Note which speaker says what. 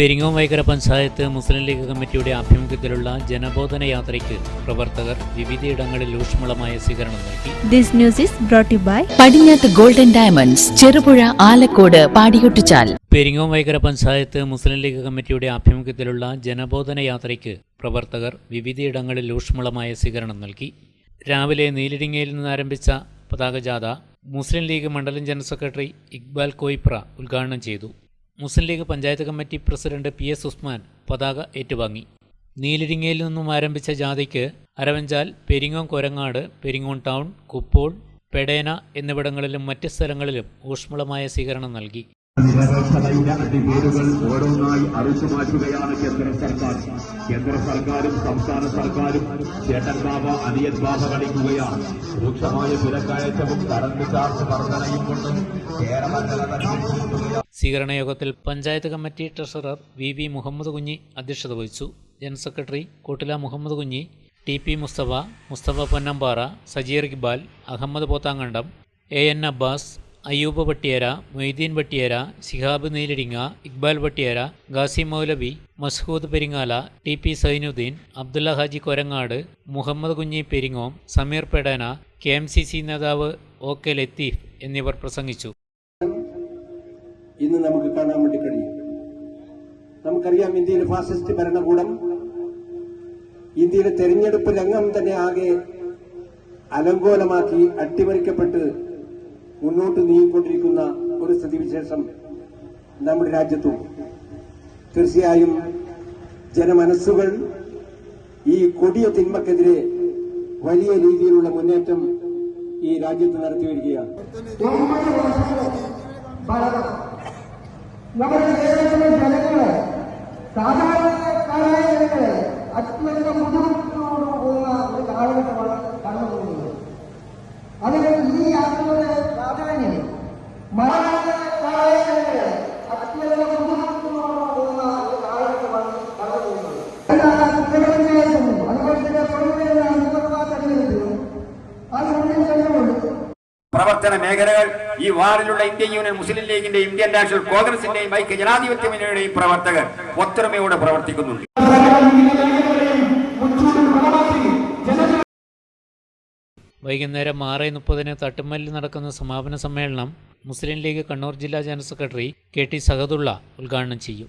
Speaker 1: പെരിങ്ങോം വൈകര പഞ്ചായത്ത് മുസ്ലിം ലീഗ് കമ്മിറ്റിയുടെ ആഭിമുഖ്യത്തിലുള്ള ജനബോധന യാത്രയ്ക്ക് പ്രവർത്തകർ വിവിധയിടങ്ങളിൽ ഊഷ്മളമായ സ്വീകരണം നൽകി.
Speaker 2: This news is brought to you by
Speaker 3: Padinjath golden diamonds Cherupuzha Alakode Padiyottuchal.
Speaker 1: Peringom Vaikara panchayat Muslim League കമ്മിറ്റിയുടെ ആഭിമുഖ്യത്തിലുള്ള ജനബോധന യാത്രയ്ക്ക് പ്രവർത്തകർ വിവിധയിടങ്ങളിൽ ഊഷ്മളമായ സ്വീകരണം നൽകി. രാവിലെ നീലിരിങ്ങയിൽ നിന്ന് ആരംഭിച്ച പതാക ജാഥ മുസ്ലിം ലീഗ് മണ്ഡലം ജനറൽ സെക്രട്ടറി ഇക്ബാൽ കോയിപ്ര ഉദ്ഘാടനം ചെയ്തു. Muslim League panchayat committee president P S Usman പതാക ഏറ്റുവാങ്ങി. നീലിരിങ്ങയിൽ നിന്നും ആരംഭിച്ച ജാഥയ്ക്ക് അരവഞ്ചാൽ പെരിങ്ങോം കൊരങ്ങാട് പെരിങ്ങോം ടൗൺ കുപ്പോൾ പെടേന എന്നിവിടങ്ങളിലും മറ്റ് സ്ഥലങ്ങളിലും ഊഷ്മളമായ സ്വീകരണം നൽകി.
Speaker 4: നിരവധയുടെ അടിപേരുകൾ ഓരോന്നായി അറുത്തു മാറ്റുകയാണ് കേന്ദ്ര സർക്കാർ. കേന്ദ്ര സർക്കാരും സംസ്ഥാന സർക്കാരും ചേട്ടൻ ബാബ അനിയൻ ബാബ കളിക്കുകയാണ്. രൂക്ഷമായ വിലക്കയറ്റവും കറണ്ട് ചാർജ് വർധനയും കൊണ്ട് കേരള
Speaker 1: യോഗത്തിൽ panchayat committee treasurer V V Muhammad Kunhi അധ്യക്ഷത വഹിച്ചു. General secretary Kottila Muhammad Kunhi T P Musthafa Musthafa Ponnampara Sajeer Iqbal Ahammad Pothankandam A N Abbas Ayyub Pattiyera Moideen Pattiyera Shihab Neelidinga Iqbal Pattiyera Ghazi Maulavi Mashood Peringala T P Sainuddin Abdulla Haji Korangad Muhammad Kunhi Peringom Sameer Pedena K M C C നേതാവ് O K Latheef എന്നിവർ പ്രസംഗിച്ചു.
Speaker 5: ഇന്ന് നമുക്ക് കാണാൻ വേണ്ടി കഴിയും. നമുക്കറിയാം ഇന്ത്യയിലെ ഫാസിസ്റ്റ് ഭരണകൂടം ഇന്ത്യയിലെ തെരഞ്ഞെടുപ്പ് രംഗം തന്നെ ആകെ അലങ്കോലമാക്കി അട്ടിമറിക്കപ്പെട്ട് മുന്നോട്ട് നീങ്ങിക്കൊണ്ടിരിക്കുന്ന ഒരു സ്ഥിതിവിശേഷം നമ്മുടെ രാജ്യത്തും. തീർച്ചയായും ജനമനസ്സുകൾ ഈ കൊടിയ തിന്മക്കെതിരെ വലിയ രീതിയിലുള്ള മുന്നേറ്റം ഈ രാജ്യത്ത് നടത്തി വരികയാണ്.
Speaker 6: നമ്മുടെ
Speaker 7: പ്രവർത്തന മേഖലകൾ ഈ വാർഡിലുള്ള ഇന്ത്യൻ യൂണിയൻ മുസ്ലിം ലീഗിന്റെയും ഇന്ത്യൻ നാഷണൽ കോൺഗ്രസിന്റെയും ഐക്യ ജനാധിപത്യ മുന്നണിയുടെയും പ്രവർത്തകർ ഒത്തൊരുമയോടെ പ്രവർത്തിക്കുന്നുണ്ട്.
Speaker 1: വൈകുന്നേരം ആറ് മുപ്പതിന് തട്ടുമല്ലിൽ നടക്കുന്ന സമാപന സമ്മേളനം മുസ്ലിം ലീഗ് കണ്ണൂർ ജില്ലാ general secretary K T Sahadulla ഉദ്ഘാടനം ചെയ്യും.